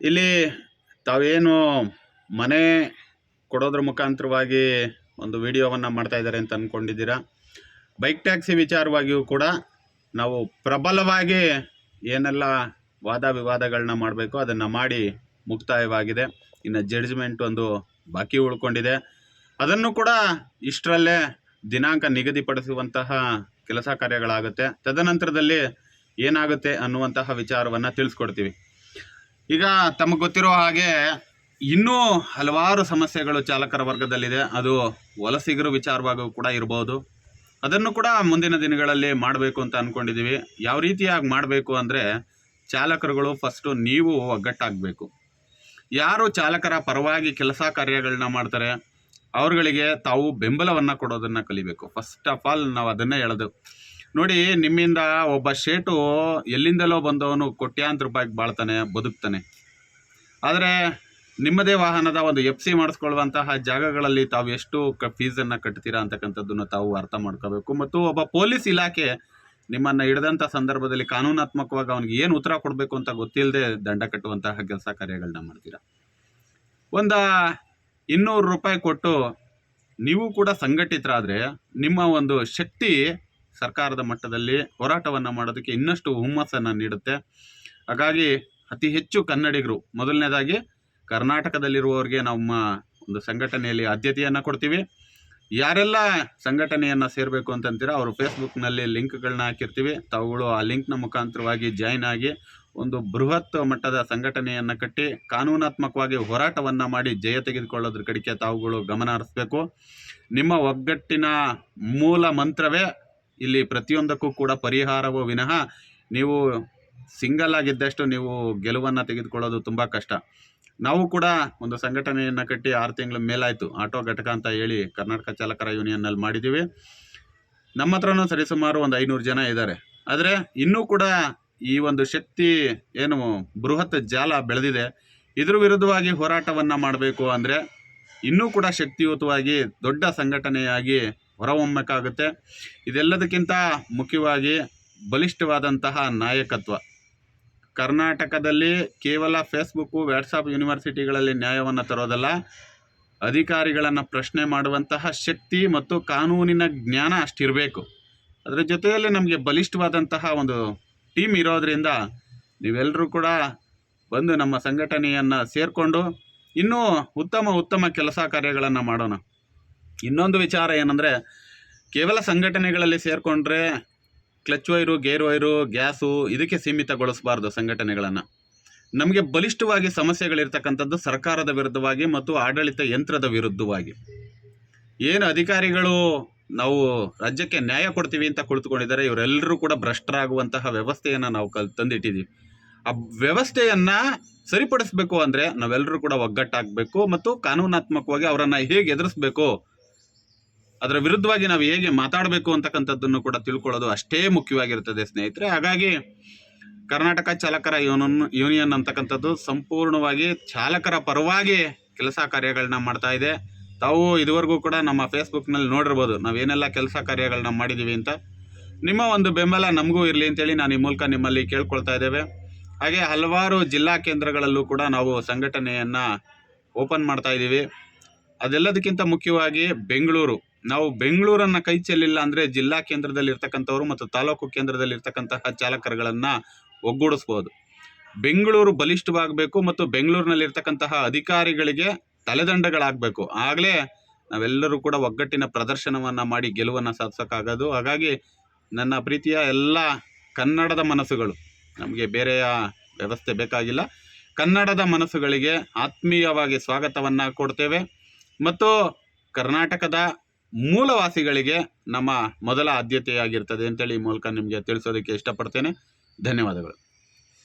ಇಲ್ಲಿ ತಾವೇನು ಮನೆ ಕೊಡೋದ್ರ ಮುಖಾಂತರವಾಗಿ ಒಂದು ವಿಡಿಯೋವನ್ನು ಮಾಡ್ತಾ ಇದ್ದಾರೆ ಅಂತ ಅಂದ್ಕೊಂಡಿದ್ದೀರಾ ಬೈಕ್ ಟ್ಯಾಕ್ಸಿ ವಿಚಾರವಾಗಿಯೂ ಕೂಡ ನಾವು ಪ್ರಬಲವಾಗಿ ಏನೆಲ್ಲ ವಾದ ವಿವಾದಗಳನ್ನ ಮಾಡಬೇಕು ಅದನ್ನು ಮಾಡಿ ಮುಕ್ತಾಯವಾಗಿದೆ. ಇನ್ನು ಜಡ್ಜ್ಮೆಂಟ್ ಒಂದು ಬಾಕಿ ಉಳ್ಕೊಂಡಿದೆ. ಅದನ್ನು ಕೂಡ ಇಷ್ಟರಲ್ಲೇ ದಿನಾಂಕ ನಿಗದಿಪಡಿಸುವಂತಹ ಕೆಲಸ ಕಾರ್ಯಗಳಾಗುತ್ತೆ. ತದನಂತರದಲ್ಲಿ ಏನಾಗುತ್ತೆ ಅನ್ನುವಂತಹ ವಿಚಾರವನ್ನು ತಿಳಿಸ್ಕೊಡ್ತೀವಿ. ಈಗ ತಮಗೆ ಗೊತ್ತಿರೋ ಹಾಗೆ ಇನ್ನೂ ಹಲವಾರು ಸಮಸ್ಯೆಗಳು ಚಾಲಕರ ವರ್ಗದಲ್ಲಿದೆ. ಅದು ವಲಸಿಗರು ವಿಚಾರವಾಗೂ ಕೂಡ ಇರ್ಬೋದು. ಅದನ್ನು ಕೂಡ ಮುಂದಿನ ದಿನಗಳಲ್ಲಿ ಮಾಡಬೇಕು ಅಂತ ಅಂದ್ಕೊಂಡಿದ್ದೀವಿ ಯಾವ ರೀತಿಯಾಗಿ ಮಾಡಬೇಕು ಅಂದರೆ ಚಾಲಕರುಗಳು ಫಸ್ಟು ನೀವು ಒಗ್ಗಟ್ಟಾಗಬೇಕು. ಯಾರು ಚಾಲಕರ ಪರವಾಗಿ ಕೆಲಸ ಕಾರ್ಯಗಳನ್ನ ಮಾಡ್ತಾರೆ, ಅವರುಗಳಿಗೆ ತಾವು ಬೆಂಬಲವನ್ನು ಕೊಡೋದನ್ನು ಕಲಿಬೇಕು. ಫಸ್ಟ್ ಆಫ್ ಆಲ್ ನಾವು ಅದನ್ನೇ ಹೇಳೋದು. ನೋಡಿ, ನಿಮ್ಮಿಂದ ಒಬ್ಬ ಶೇಟು ಎಲ್ಲಿಂದಲೋ ಬಂದವನು ಕೋಟ್ಯಾಂತರ ರೂಪಾಯಿಗೆ ಬಾಳ್ತಾನೆ, ಬದುಕ್ತಾನೆ. ಆದರೆ, ನಿಮ್ಮದೇ ವಾಹನದ ಒಂದು ಎಫ್ ಸಿ ಮಾಡಿಸ್ಕೊಳ್ಳುವಂತಹ ಜಾಗಗಳಲ್ಲಿ ತಾವು ಎಷ್ಟು ಕ ಫೀಸನ್ನು ಕಟ್ತೀರಾ ಅಂತಕ್ಕಂಥದ್ದನ್ನು ತಾವು ಅರ್ಥ ಮಾಡ್ಕೋಬೇಕು. ಮತ್ತು ಒಬ್ಬ ಪೊಲೀಸ್ ಇಲಾಖೆ ನಿಮ್ಮನ್ನು ಹಿಡಿದಂಥ ಸಂದರ್ಭದಲ್ಲಿ ಕಾನೂನಾತ್ಮಕವಾಗಿ ಅವನಿಗೆ ಏನು ಉತ್ತರ ಕೊಡಬೇಕು ಅಂತ ಗೊತ್ತಿಲ್ಲದೆ ದಂಡ ಕಟ್ಟುವಂತಹ ಕೆಲಸ ಕಾರ್ಯಗಳನ್ನ ಮಾಡ್ತೀರಾ? ಒಂದು, ಇನ್ನೂರು ರೂಪಾಯಿ ಕೊಟ್ಟು ನೀವು ಕೂಡ ಸಂಘಟಿತರಾದರೆ ನಿಮ್ಮ ಒಂದು ಶಕ್ತಿ ಸರ್ಕಾರದ ಮಟ್ಟದಲ್ಲಿ ಹೋರಾಟವನ್ನು ಮಾಡೋದಕ್ಕೆ ಇನ್ನಷ್ಟು ಹುಮ್ಮಸ್ಸನ್ನು ನೀಡುತ್ತೆ. ಹಾಗಾಗಿ ಅತಿ ಹೆಚ್ಚು ಕನ್ನಡಿಗರು, ಮೊದಲನೇದಾಗಿ ಕರ್ನಾಟಕದಲ್ಲಿರುವವರಿಗೆ ನಮ್ಮ ಒಂದು ಸಂಘಟನೆಯಲ್ಲಿ ಆದ್ಯತೆಯನ್ನು ಕೊಡ್ತೀವಿ. ಯಾರೆಲ್ಲ ಸಂಘಟನೆಯನ್ನು ಸೇರಬೇಕು ಅಂತಂತೀರ ಅವರು ಫೇಸ್ಬುಕ್ನಲ್ಲಿ ಲಿಂಕ್ಗಳನ್ನ ಹಾಕಿರ್ತೀವಿ. ತಾವುಗಳು ಆ ಲಿಂಕ್ನ ಮುಖಾಂತರವಾಗಿ ಜಾಯ್ನ್ ಆಗಿ ಒಂದು ಬೃಹತ್ ಮಟ್ಟದ ಸಂಘಟನೆಯನ್ನು ಕಟ್ಟಿ ಕಾನೂನಾತ್ಮಕವಾಗಿ ಹೋರಾಟವನ್ನು ಮಾಡಿ ಜಯ ತೆಗೆದುಕೊಳ್ಳೋದ್ರ ಕಡೆಗೆ ತಾವುಗಳು ಗಮನ ಹರಿಸ್ಬೇಕು. ನಿಮ್ಮ ಒಗ್ಗಟ್ಟಿನ ಮೂಲ ಮಂತ್ರವೇ ಇಲ್ಲಿ ಪ್ರತಿಯೊಂದಕ್ಕೂ ಕೂಡ ಪರಿಹಾರವೋ ವಿನಃ ನೀವು ಸಿಂಗಲ್ ಆಗಿದ್ದಷ್ಟು ನೀವು ಗೆಲುವನ್ನು ತೆಗೆದುಕೊಳ್ಳೋದು ತುಂಬ ಕಷ್ಟ. ನಾವು ಕೂಡ ಒಂದು ಸಂಘಟನೆಯನ್ನು ಕಟ್ಟಿ ಆರು ತಿಂಗಳ ಮೇಲಾಯಿತು. ಆಟೋ ಘಟಕ ಅಂತ ಹೇಳಿ ಕರ್ನಾಟಕ ಚಾಲಕರ ಯೂನಿಯನ್ನಲ್ಲಿ ಮಾಡಿದ್ದೀವಿ. ನಮ್ಮ ಹತ್ರನೂ ಸರಿಸುಮಾರು ಒಂದು ಐನೂರು ಜನ ಇದ್ದಾರೆ. ಆದರೆ ಇನ್ನೂ ಕೂಡ ಈ ಒಂದು ಶಕ್ತಿ ಏನು ಬೃಹತ್ ಜಾಲ ಬೆಳೆದಿದೆ. ಇದ್ರ ವಿರುದ್ಧವಾಗಿ ಹೋರಾಟವನ್ನು ಮಾಡಬೇಕು ಅಂದರೆ ಇನ್ನೂ ಕೂಡ ಶಕ್ತಿಯುತವಾಗಿ ದೊಡ್ಡ ಸಂಘಟನೆಯಾಗಿ ಹೊರಹೊಮ್ಮಕ್ಕಾಗುತ್ತೆ. ಇದೆಲ್ಲದಕ್ಕಿಂತ ಮುಖ್ಯವಾಗಿ ಬಲಿಷ್ಠವಾದಂತಹ ನಾಯಕತ್ವ. ಕರ್ನಾಟಕದಲ್ಲಿ ಕೇವಲ ಫೇಸ್ಬುಕ್ಕು ವ್ಯಾಟ್ಸಪ್ ಯೂನಿವರ್ಸಿಟಿಗಳಲ್ಲಿ ನ್ಯಾಯವನ್ನು ತರೋದಲ್ಲ, ಅಧಿಕಾರಿಗಳನ್ನು ಪ್ರಶ್ನೆ ಮಾಡುವಂತಹ ಶಕ್ತಿ ಮತ್ತು ಕಾನೂನಿನ ಜ್ಞಾನ ಅಷ್ಟಿರಬೇಕು. ಅದರ ಜೊತೆಯಲ್ಲಿ ನಮಗೆ ಬಲಿಷ್ಠವಾದಂತಹ ಒಂದು ಟೀಮ್ ಇರೋದರಿಂದ ನೀವೆಲ್ಲರೂ ಕೂಡ ಬಂದು ನಮ್ಮ ಸಂಘಟನೆಯನ್ನು ಸೇರಿಕೊಂಡು ಇನ್ನೂ ಉತ್ತಮ ಉತ್ತಮ ಕೆಲಸ ಕಾರ್ಯಗಳನ್ನು ಮಾಡೋಣ. ಇನ್ನೊಂದು ವಿಚಾರ ಏನಂದರೆ, ಕೇವಲ ಸಂಘಟನೆಗಳಲ್ಲಿ ಸೇರಿಕೊಂಡ್ರೆ clutch wire, gear wire, gas ಇದಕ್ಕೆ ಸೀಮಿತಗೊಳಿಸಬಾರ್ದು ಸಂಘಟನೆಗಳನ್ನು. ನಮಗೆ ಬಲಿಷ್ಠವಾಗಿ ಸಮಸ್ಯೆಗಳಿರ್ತಕ್ಕಂಥದ್ದು ಸರ್ಕಾರದ ವಿರುದ್ಧವಾಗಿ ಮತ್ತು ಆಡಳಿತ ಯಂತ್ರದ ವಿರುದ್ಧವಾಗಿ. ಏನು ಅಧಿಕಾರಿಗಳು ನಾವು ರಾಜ್ಯಕ್ಕೆ ನ್ಯಾಯ ಕೊಡ್ತೀವಿ ಅಂತ ಕುಳಿತುಕೊಂಡಿದ್ದಾರೆ, ಇವರೆಲ್ಲರೂ ಕೂಡ ಭ್ರಷ್ಟರಾಗುವಂತಹ ವ್ಯವಸ್ಥೆಯನ್ನು ನಾವು ಕಲ್ ತಂದಿಟ್ಟಿದ್ದೀವಿ ಆ ವ್ಯವಸ್ಥೆಯನ್ನು ಸರಿಪಡಿಸಬೇಕು ಅಂದರೆ ನಾವೆಲ್ಲರೂ ಕೂಡ ಒಗ್ಗಟ್ಟಾಗಬೇಕು ಮತ್ತು ಕಾನೂನಾತ್ಮಕವಾಗಿ ಅವರನ್ನು ಹೇಗೆ ಎದುರಿಸಬೇಕು ಅದರ ವಿರುದ್ಧವಾಗಿ ನಾವು ಹೇಗೆ ಮಾತಾಡಬೇಕು ಅಂತಕ್ಕಂಥದ್ದನ್ನು ಕೂಡ ತಿಳ್ಕೊಳ್ಳೋದು ಅಷ್ಟೇ ಮುಖ್ಯವಾಗಿರ್ತದೆ ಸ್ನೇಹಿತರೆ. ಹಾಗಾಗಿ ಕರ್ನಾಟಕ ಚಾಲಕರ ಯೂನಿಯನ್ ಯೂನಿಯನ್ ಅಂತಕ್ಕಂಥದ್ದು ಸಂಪೂರ್ಣವಾಗಿ ಚಾಲಕರ ಪರವಾಗಿ ಕೆಲಸ ಕಾರ್ಯಗಳನ್ನ ಮಾಡ್ತಾ ಇದೆ. ತಾವು ಇದುವರೆಗೂ ಕೂಡ ನಮ್ಮ ಫೇಸ್ಬುಕ್ನಲ್ಲಿ ನೋಡಿರ್ಬೋದು, ನಾವೇನೆಲ್ಲ ಕೆಲಸ ಕಾರ್ಯಗಳನ್ನ ಮಾಡಿದ್ದೀವಿ ಅಂತ. ನಿಮ್ಮ ಒಂದು ಬೆಂಬಲ ನಮಗೂ ಇರಲಿ ಅಂತೇಳಿ ನಾನು ಈ ಮೂಲಕ ನಿಮ್ಮಲ್ಲಿ ಕೇಳ್ಕೊಳ್ತಾ ಇದ್ದೇವೆ. ಹಾಗೆ ಹಲವಾರು ಜಿಲ್ಲಾ ಕೇಂದ್ರಗಳಲ್ಲೂ ಕೂಡ ನಾವು ಸಂಘಟನೆಯನ್ನು ಓಪನ್ ಮಾಡ್ತಾ ಇದ್ದೀವಿ. ಅದೆಲ್ಲದಕ್ಕಿಂತ ಮುಖ್ಯವಾಗಿ ಬೆಂಗಳೂರು. ನಾವು ಬೆಂಗಳೂರನ್ನು ಕೈ ಚೆಲ್ಲಿಲ್ಲ ಅಂದರೆ ಜಿಲ್ಲಾ ಕೇಂದ್ರದಲ್ಲಿ ಇರ್ತಕ್ಕಂಥವ್ರು ಮತ್ತು ತಾಲೂಕು ಕೇಂದ್ರದಲ್ಲಿ ಇರ್ತಕ್ಕಂತಹ ಚಾಲಕರುಗಳನ್ನು ಒಗ್ಗೂಡಿಸ್ಬೋದು. ಬೆಂಗಳೂರು ಬಲಿಷ್ಠವಾಗಬೇಕು ಮತ್ತು ಬೆಂಗಳೂರಿನಲ್ಲಿ ಇರ್ತಕ್ಕಂತಹ ಅಧಿಕಾರಿಗಳಿಗೆ ತಲೆದಂಡಗಳಾಗಬೇಕು. ಆಗಲೇ ನಾವೆಲ್ಲರೂ ಕೂಡ ಒಗ್ಗಟ್ಟಿನ ಪ್ರದರ್ಶನವನ್ನು ಮಾಡಿ ಗೆಲುವನ್ನು ಸಾಧಿಸೋಕ್ಕಾಗೋದು. ಹಾಗಾಗಿ ನನ್ನ ಪ್ರೀತಿಯ ಎಲ್ಲ ಕನ್ನಡದ ಮನಸ್ಸುಗಳು, ನಮಗೆ ಬೇರೆಯ ವ್ಯವಸ್ಥೆ ಬೇಕಾಗಿಲ್ಲ. ಕನ್ನಡದ ಮನಸ್ಸುಗಳಿಗೆ ಆತ್ಮೀಯವಾಗಿ ಸ್ವಾಗತವನ್ನು ಕೊಡ್ತೇವೆ. ಮತ್ತು ಕರ್ನಾಟಕದ ಮೂಲವಾಸಿಗಳಿಗೆ ನಮ್ಮ ಮೊದಲ ಆದ್ಯತೆಯಾಗಿರ್ತದೆ ಅಂತೇಳಿ ಈ ಮೂಲಕ ನಿಮಗೆ ತಿಳಿಸೋದಕ್ಕೆ ಇಷ್ಟಪಡ್ತೇನೆ. ಧನ್ಯವಾದಗಳು.